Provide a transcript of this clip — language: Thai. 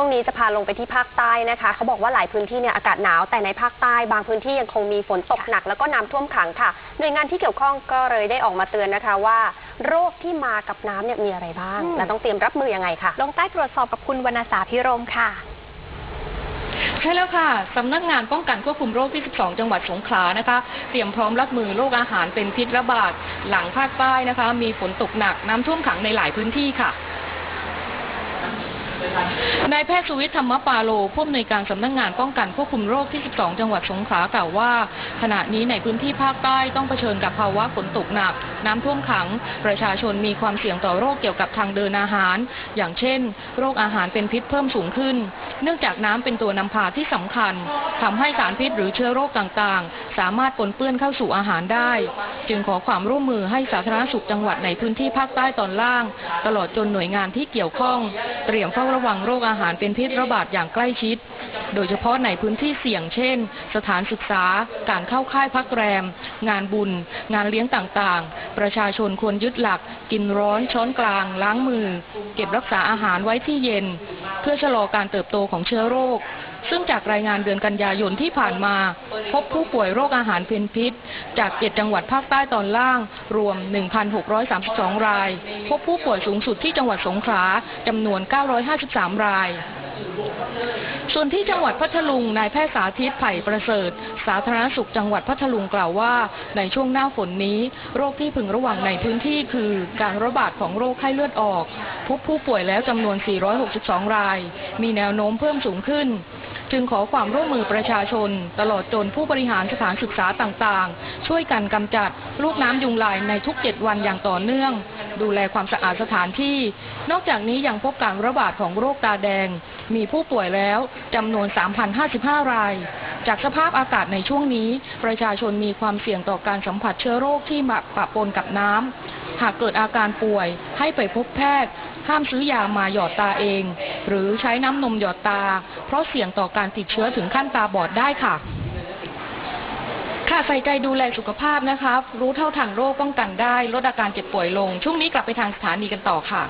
วงนี้จะพาลงไปที่ภาคใต้นะคะ เขาบอกว่าหลายพื้นที่เนี่ยอากาศหนาวแต่ในภาคใต้บางพื้นที่ยังคงมีฝนตกหนักแล้วก็น้ำท่วมขังค่ะ หน่วยงานที่เกี่ยวข้องก็เลยได้ออกมาเตือนนะคะว่า โรคที่มากับน้ำเนี่ยมีอะไรบ้างอืมและต้องเตรียมรับมือยังไงค่ะลงใต้ตรวจสอบกับคุณวรรณสาพิรมค่ะใช่แล้วค่ะ สำนักงานป้องกันควบคุมโรคที่ 12 จังหวัดสงขลานะคะ เตรียมพร้อมรับมือโรคอาหารเป็นพิษระบาด หลังภาคใต้นะคะ มีฝนตกหนักน้ำท่วมขังในหลายพื้นที่ค่ะ country. นายแพทย์สุวิทย์ธรรมปาโลผู้อำนวยการสำนักงานป้องกันควบคุมโรคที่ 12 จังหวัดสงขลากล่าวว่า ขณะนี้ในพื้นที่ภาคใต้ต้องเผชิญกับภาวะฝนตกหนัก น้ำท่วมขัง ประชาชนมีความเสี่ยงต่อโรคเกี่ยวกับทางเดินอาหาร อย่างเช่น โรคอาหารเป็นพิษเพิ่มสูงขึ้น เนื่องจากน้ำเป็นตัวนำพาที่สำคัญทำให้สารพิษหรือเชื้อโรคต่างๆ สามารถปนเปื้อนเข้าสู่อาหารได้ จึงขอความร่วมมือให้สาธารณสุขจังหวัดในพื้นที่ภาคใต้ตอนล่าง ตลอดจนหน่วยงานที่เกี่ยวข้อง เตรียมเฝ้าระวังโรคอาหารารเป็นพิษระบาดอย่างใกล้ชิด โดยเฉพาะในพื้นที่เสี่ยงเช่น สถานศึกษา การเข้าค่ายพักแรม งานบุญ งานเลี้ยงต่างๆ ประชาชนควรยึดหลัก กินร้อน ช้อนกลาง ล้างมือ เก็บรักษาอาหารไว้ที่เย็น เพื่อชะลอการเติบโตของเชื้อโรค ซึ่งจากรายงานเดือนกันยายนที่ผ่านมา พบผู้ป่วยโรคอาหารเป็นพิษ จาก 7 จังหวัดภาคใต้ตอนล่าง รวม 1,632 ราย พบผู้ป่วยสูงสุดที่จังหวัดสงขลาจำนวน 953 ราย ส่วนที่จังหวัดพัทลุงนายแพทย์สาธิตไผ่ประเสริฐ สาธารณสุขจังหวัดพัทลุงกล่าวว่า ในช่วงหน้าฝนนี้ โรคที่พึงระวังในพื้นที่คือ การระบาดของโรคไข้เลือดออก พบผู้ป่วยแล้วจำนวน 462 ราย มีแนวโน้มเพิ่มสูงขึ้น จึงขอความร่วมมือประชาชน ตลอดจนผู้บริหารสถานศึกษาต่างๆ ช่วยกันกำจัดลูกน้ำยุงลายในทุก 7 วันอย่างต่อเนื่อง ดูแลความสะอาดสถานที่ นอกจากนี้ยังพบการระบาดของโรคตาแดง มีผู้ป่วยแล้วจำนวน 3,055 ราย จากสภาพอากาศในช่วงนี้ ประชาชนมีความเสี่ยงต่อการสัมผัสเชื้อโรคที่มาปะปนกับน้ำ หากเกิดอาการป่วยให้ไปพบแพทย์ ห้ามซื้อยามาหยอดตาเอง หรือใช้น้ำนมหยอดตา เพราะเสี่ยงต่อการติดเชื้อถึงขั้นตาบอดได้ค่ะค่ะใส่ใจดูแลสุขภาพนะครับรู้เท่าทันโรคป้องกันได้ ลดอาการเจ็บป่วยลง ช่วงนี้กลับไปทางสถานีกันต่อค่ะ